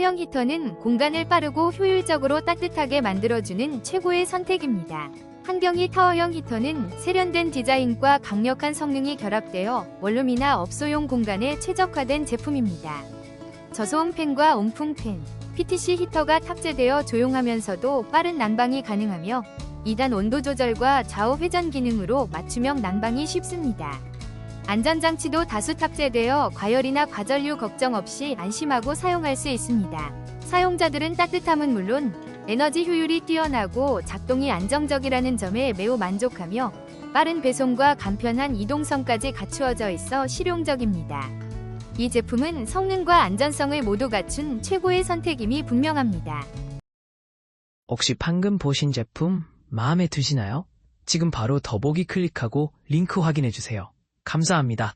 타워형 히터는 공간을 빠르고 효율적으로 따뜻하게 만들어주는 최고의 선택입니다. 한경희 타워형 히터는 세련된 디자인과 강력한 성능이 결합되어 원룸이나 업소용 공간에 최적화된 제품입니다. 저소음 팬과 온풍 팬, PTC 히터가 탑재되어 조용하면서도 빠른 난방이 가능하며 2단 온도 조절과 좌우 회전 기능으로 맞춤형 난방이 쉽습니다. 안전장치도 다수 탑재되어 과열이나 과전류 걱정 없이 안심하고 사용할 수 있습니다. 사용자들은 따뜻함은 물론 에너지 효율이 뛰어나고 작동이 안정적이라는 점에 매우 만족하며 빠른 배송과 간편한 이동성까지 갖추어져 있어 실용적입니다. 이 제품은 성능과 안전성을 모두 갖춘 최고의 선택임이 분명합니다. 혹시 방금 보신 제품 마음에 드시나요? 지금 바로 더보기 클릭하고 링크 확인해 주세요. 감사합니다.